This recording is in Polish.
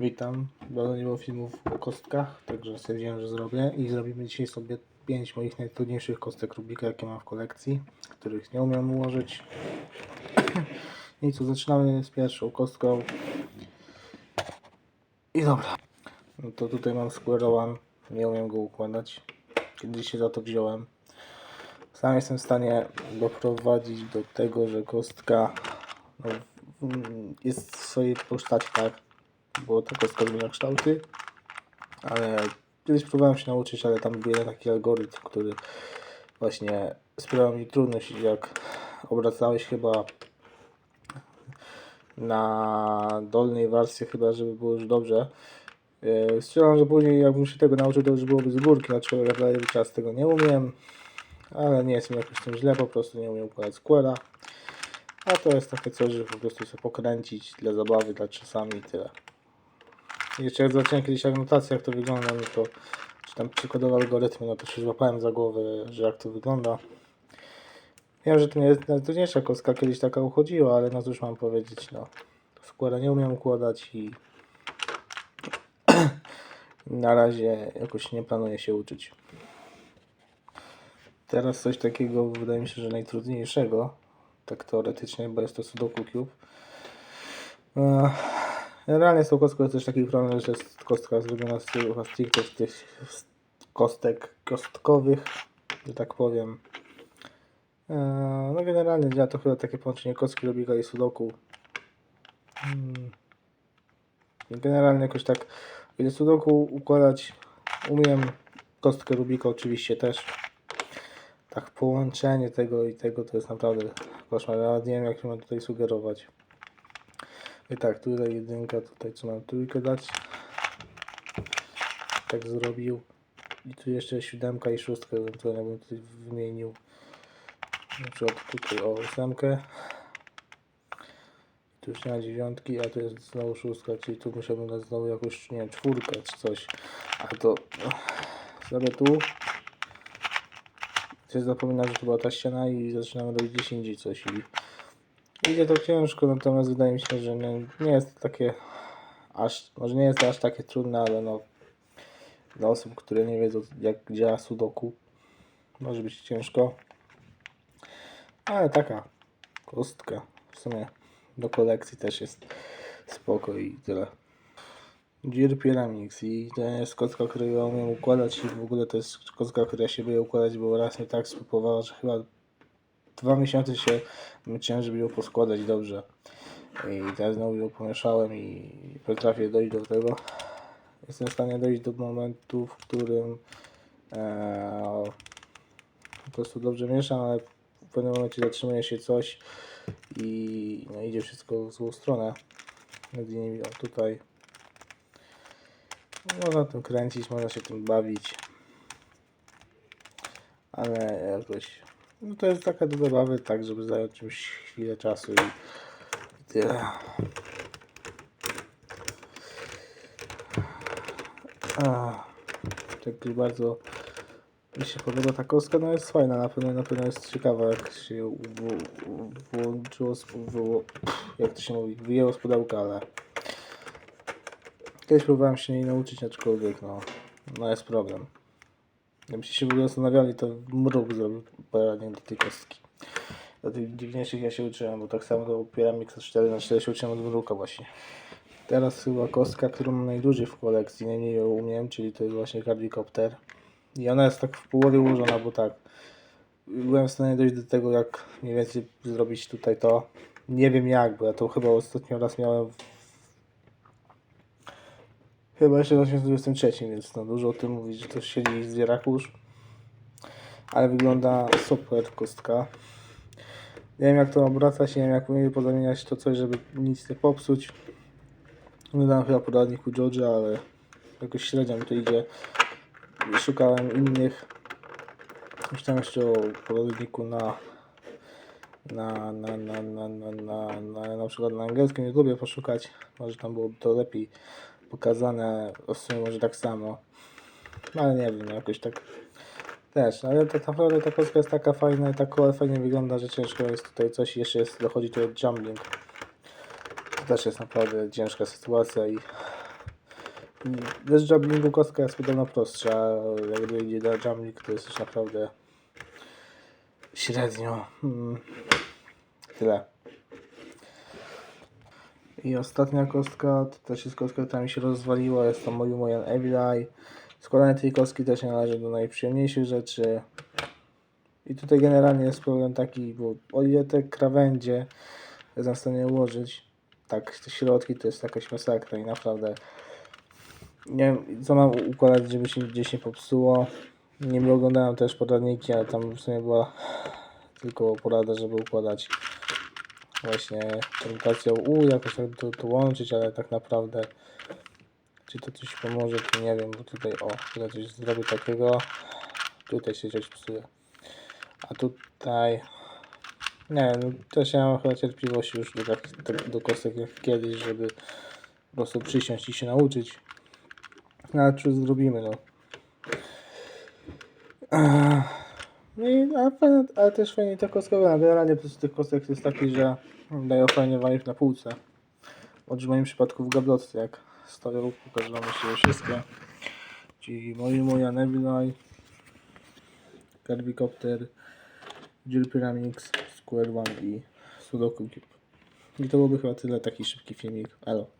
Witam. Bardzo nie było filmów o kostkach, także stwierdziłem, że zrobię i zrobimy dzisiaj sobie 5 moich najtrudniejszych kostek Rubika, jakie mam w kolekcji, których nie umiem ułożyć. I co, zaczynamy z pierwszą kostką. I dobra. No to tutaj mam Square One, nie umiem go układać. Kiedyś się za to wziąłem. Sam jestem w stanie doprowadzić do tego, że kostka no, jest w swojej postaci tak, bo ta kostka zmienia kształty, ale kiedyś próbowałem się nauczyć, ale tam był jeden taki algorytm, który właśnie sprawiał mi trudność, jak obracałeś chyba na dolnej warstwie chyba, żeby było już dobrze. Yy, Strzelam, że później jakbym się tego nauczył, to już byłoby z górki, aczkolwiek ja czas tego nie umiem, ale nie jest mi jakoś tym źle, po prostu nie umiem układać square'a. A to jest takie coś, żeby po prostu sobie pokręcić dla zabawy, dla czasami i tyle. Jeszcze jak zobaczyłem kiedyś jak to wygląda, no to czy tam przykładowe algorytmy, no to się złapałem za głowę, że jak to wygląda. Wiem, że to nie jest najtrudniejsza kostka, kiedyś taka uchodziła, ale no cóż mam powiedzieć, no. Składa nie umiem układać i na razie jakoś nie planuję się uczyć. Teraz coś takiego, wydaje mi się, że najtrudniejszego, tak teoretycznie, bo jest to Sudoku Cube. Generalnie z tą kostką jest też taki problem, że jest kostka zrobiona z stricte z tych kostek kostkowych, że tak powiem. Eee, No generalnie działa to chyba takie połączenie kostki Rubika i Sudoku. Hmm. Generalnie jakoś tak, ile Sudoku układać umiem, kostkę Rubika oczywiście też. Tak połączenie tego i tego to jest naprawdę koszmar. Nawet nie wiem jak się mam tutaj sugerować. I tak, tutaj jedynka, tutaj co mam trójkę dać. Tak zrobił. I tu jeszcze siódemka i szóstka, ewentualnie bym tutaj wymienił. Na przykład tutaj o ósemkę. Tu już nie ma dziewiątki, a tu jest znowu szóstka, czyli tu musiałbym dać znowu jakąś, nie wiem, czwórkę czy coś. A to zrobię tu. Się zapomina, że to była ta ściana i zaczynam robić gdzieś indziej coś i Idzie to ciężko, natomiast wydaje mi się, że nie, nie jest to takie aż, może nie jest to aż takie trudne, ale no dla osób, które nie wiedzą jak działa sudoku może być ciężko. Ale taka kostka w sumie do kolekcji też jest spoko i tyle. Gear Pyramix i to jest kostka, którą ja umiem układać i w ogóle to jest kostka, która się boję układać, bo raz mnie tak spróbowała, że chyba dwa miesiące się męczyłem, żeby ją poskładać dobrze. I teraz znowu ją pomieszałem i potrafię dojść do tego. Jestem w stanie dojść do momentu, w którym e, po prostu dobrze mieszam, ale w pewnym momencie zatrzymuje się coś i no, idzie wszystko w złą stronę. Innymi o, tutaj. Można tym kręcić, można się tym bawić. Ale jakoś no to jest taka do zabawy, tak, żeby zająć czymś chwilę czasu i, tyle. A, tak bardzo mi się podoba ta kostka, no jest fajna, na pewno, na pewno jest ciekawa, jak się włączyło, jak to się mówi, wyjęło z pudełka, ale kiedyś próbowałem się jej nauczyć, aczkolwiek no, no jest problem. Gdybyście się w ogóle zastanawiali, to mruk zrobił poradnik do tej kostki. Do tych dziwniejszych ja się uczyłem, bo tak samo do Pyramix 4 na 4 się uczyłem od mruka właśnie. Teraz chyba kostka, którą mam najdłużej w kolekcji, najmniej ją umiem, czyli to jest właśnie Cardicopter. I ona jest tak w połowie ułożona, bo tak, byłem w stanie dojść do tego, jak mniej więcej zrobić tutaj to. Nie wiem jak, bo ja to chyba ostatnio raz miałem. Chyba jeszcze w 2023, więc no dużo o tym mówić, że to siedzi z zbiera kurz. Ale wygląda super kostka. Nie wiem jak to obracać, nie wiem jak umieli pozamieniać to coś, żeby nic nie popsuć. Wydałem chyba poradniku George'a, ale jakoś średnio mi to idzie. Szukałem innych. Myślałem jeszcze o poradniku na na, na, na, na, na, na, na, na przykład na angielskim YouTubie poszukać. Może tam byłoby to lepiej pokazane, w sumie może tak samo. No ale nie wiem, jakoś tak też, ale tak naprawdę ta kostka jest taka fajna i tak fajnie wygląda, że ciężko jest tutaj coś, jeszcze jest, dochodzi tu jumbling. To też jest naprawdę ciężka sytuacja i Bez jumblingu kostka jest podobno prostsza, jakby idzie do jumbling to jest już naprawdę średnio. Mm. Tyle. I ostatnia kostka, to też jest kostka, która mi się rozwaliła, jest to moju moja Evil Eye. Składanie tej kostki też nie należy do najprzyjemniejszych rzeczy. I tutaj generalnie jest problem taki, bo o ile te krawędzie jestem w stanie ułożyć, tak te środki to jest jakaś masakra i naprawdę nie wiem co mam układać, żeby się gdzieś nie popsuło. Nie oglądałem też poradniki, ale tam w sumie była tylko porada, żeby układać właśnie prezentacją U, jakoś tak to, to łączyć, ale tak naprawdę czy to coś pomoże, to nie wiem, bo tutaj o, tutaj coś zrobię takiego, tutaj się coś psuje, a tutaj nie no też ja mam chyba cierpliwości już do, do, do kostek jak kiedyś, żeby po prostu przysiąść i się nauczyć. No, ale czy zrobimy, no. Ech, No i a fajne, ale też fajnie kostka wygląda. Generalnie plus tych kostek jest taki, że dają fajnie vibe na półce. Choć w moim przypadku w gablotce, jak stoją, pokażę wam jeszcze je wszystkie. Czyli moje, moja Nebulai, Carbicopter, Jill Pyramix, Square One i Sudoku Cube. I to byłoby chyba tyle, taki szybki filmik. Elo.